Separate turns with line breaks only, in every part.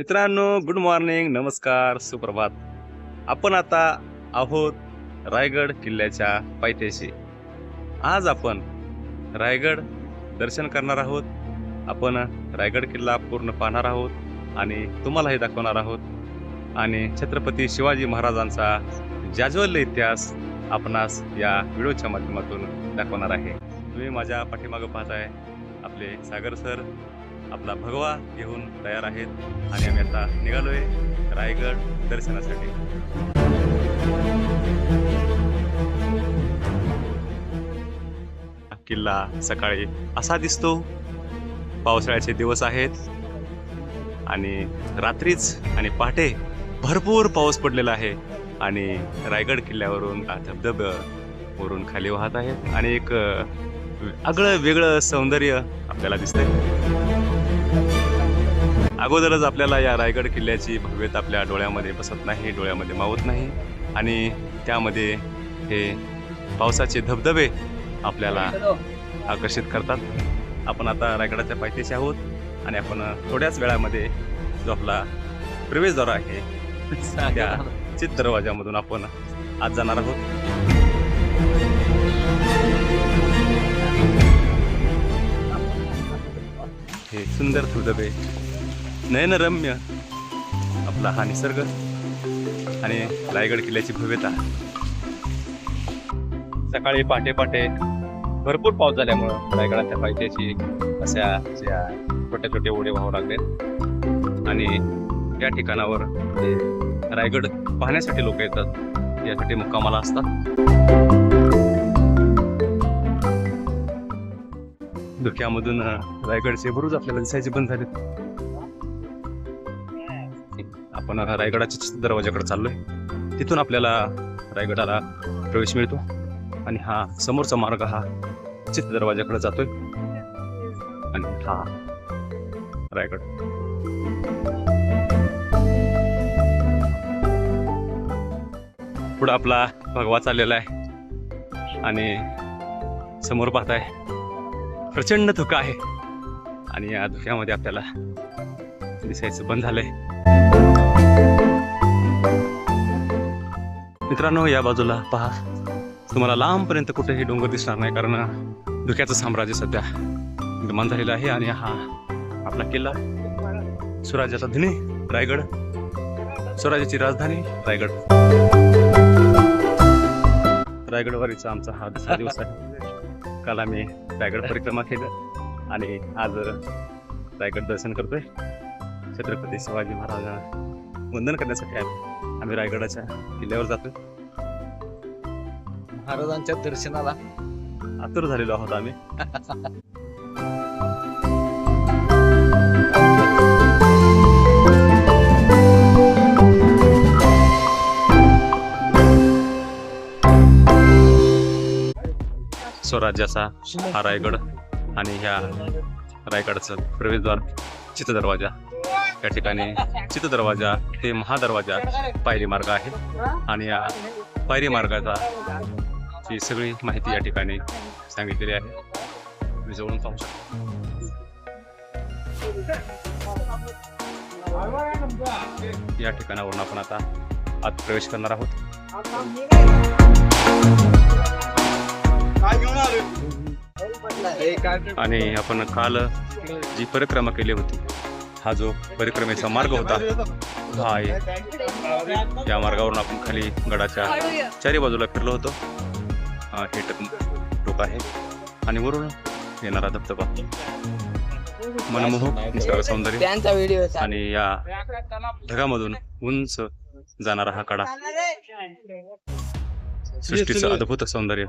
मित्रांनो good morning नमस्कार सुप्रभात. आपण आता आहोत रायगड किल्ल्याच्या पायथ्याशी. आज आपण रायगड दर्शन करणार आहोत. आपण रायगड किल्ला पूर्ण पाहणार आहोत आणि तुम्हालाही दाखवणार आहोत. आणि छत्रपती शिवाजी महाराजांचा जाज्वल्य इतिहास आपणास या व्हिडिओच्या माध्यमातून दाखवणार आहे. तुम्ही माझ्या पाठीमागं पाहताय आपले सागर सर आपला भगवा घेऊन तयार आहेत आणि आम्ही आता निघालोय रायगड दर्शनासाठी. हा किल्ला सकाळी असा दिसतो. पावसाळ्याचे दिवस आहेत. आणि रात्रीच आणि पहाटे भरपूर पाऊस पडलेला आहे. आणि रायगड किल्ल्यावरून धबधब वरून खाली वाहत आहेत. आणि एक आगळं वेगळं सौंदर्य आपल्याला दिसतंय. अगोदरच आपल्याला या रायगड किल्ल्याची भव्यता आपल्या डोळ्यामध्ये बसत नाही डोळ्यामध्ये मावत नाही. आणि त्यामध्ये हे पावसाचे धबधबे आपल्याला आकर्षित करतात. आपण आता रायगडाच्या पायथ्याशी आहोत आणि आपण थोड्याच वेळामध्ये जो आपला प्रवेशद्वार आहे. त्या चित दरवाजामधून आपण आज जाणार आहोत. हे सुंदर धबधबे नयनरम्य आपला हा निसर्ग आणि रायगड किल्ल्याची भव्यता. सकाळी पहाटे पहाटे भरपूर पाऊस झाल्यामुळं रायगडाच्या पायथ्याची अशा ज्या छोट्या छोटे ओढे वाहू लागले. आणि या ठिकाणावर रायगड पाहण्यासाठी लोक येतात यासाठी मुक्कामाला असतात. धुक्यामधून रायगडचे बुरुज आपल्याला दिसायचे बंद झाले आपण रायगडाच्या चित्र दरवाजाकडे चाललोय. तिथून आपल्याला रायगडाला प्रवेश मिळतो. आणि हा समोरचा मार्ग हा चित्र दरवाजाकडे जातोय. आणि हा रायगड. पुढं आपला भगवा चाललेला आहे. आणि समोर पाहताय प्रचंड धुका आहे. आणि या धुक्यामध्ये आपल्याला दिसायचं बंद झालंय. मित्रांनो या बाजूला पहा. तुम्हाला लांबपर्यंत कुठेही डोंगर दिसणार नाही कारण धुक्याचं साम्राज्य सध्या निर्माण झालेलं आहे आणि हा आपला किल्ला स्वराज्याचा धनी रायगड. स्वराज्याची राजधानी रायगड. रायगडवारीचा आमचा हा दुसरा दिवस आहे. काल आम्ही रायगड परिक्रमा केलं आणि आज रायगड दर्शन करतोय. छत्रपती शिवाजी महाराजांना वंदन करण्यासाठी आम्ही आम्ही रायगडाच्या किल्ल्यावर जातोय.
महाराजांच्या दर्शनाला.
आतुर झालेलो आहोत आम्ही. स्वराज्याचा हा रायगड आणि ह्या रायगडचं प्रवेशद्वार चित्र दरवाजा या ठिकाणी चित्र दरवाजा ते महादरवाजा पायरी मार्ग आहे. आणि या पायरी मार्गाचा ही सगळी माहिती या ठिकाणी सांगितलेली आहे. तुम्ही जवळून पाहू शकता. या ठिकाणावरून आपण आता आत प्रवेश करणार आहोत. आणि आपण काल जी परिक्रमा केली होती हा जो परिक्रमेचा मार्ग होता हा आहे. या मार्गावरून आपण खाली गडाच्या चारी बाजूला फिरलो होतो. हा हे टक- टोक आहे. आणि वरून येणारा धबधबा. मनमोहक निसर्ग सौंदर्य. आणि या ढगामधून उंच जाणारा हा कडा सृष्टीचं अद्भुत सौंदर्य.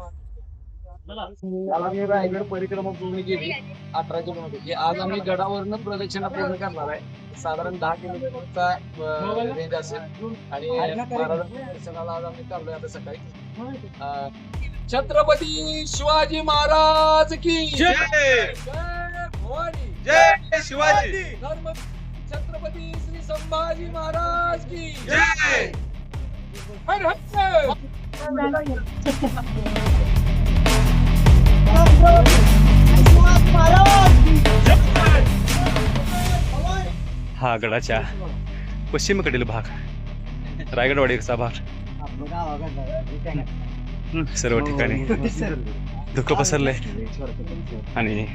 आम्ही रायगड परिक्रमा पूर्ण केली अठराशे मध्ये आज आम्ही गडावरनं प्रदक्षिणा पूर्ण करणार आहे. साधारण दहा किलोमीटरचा रेंज असेल. आणि दर्शनाला आज आम्ही चाललोय आता सकाळी. छत्रपती शिवाजी महाराज की जय! भवानी.
जय शिवाजी!
छत्रपती श्री संभाजी महाराज की जय! हर हर
हा गडाच्या पश्चिमेकडील भाग. रायगडवाडीचा भाग. सर्व ठिकाणी धुकं पसरले आणि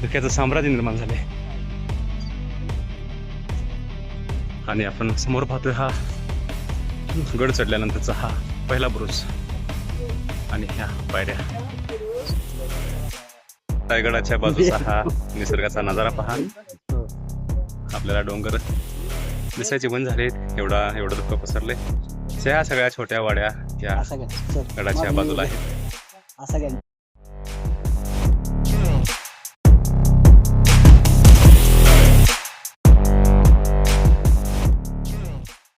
धुक्याचं साम्राज्य निर्माण झाले आणि आपण समोर पाहतोय हा गड चढल्यानंतरचा हा पहिला बुरुज. आणि ह्या पायऱ्या. रायगडाच्या बाजूचा हा निसर्गाचा नजारा पहा. आपल्याला डोंगर दिसायचे बंद झाले. एवढा एवढं दुःख पसरले. ह्या सगळ्या छोट्या वाड्या या गडाच्या बाजूला आहेत.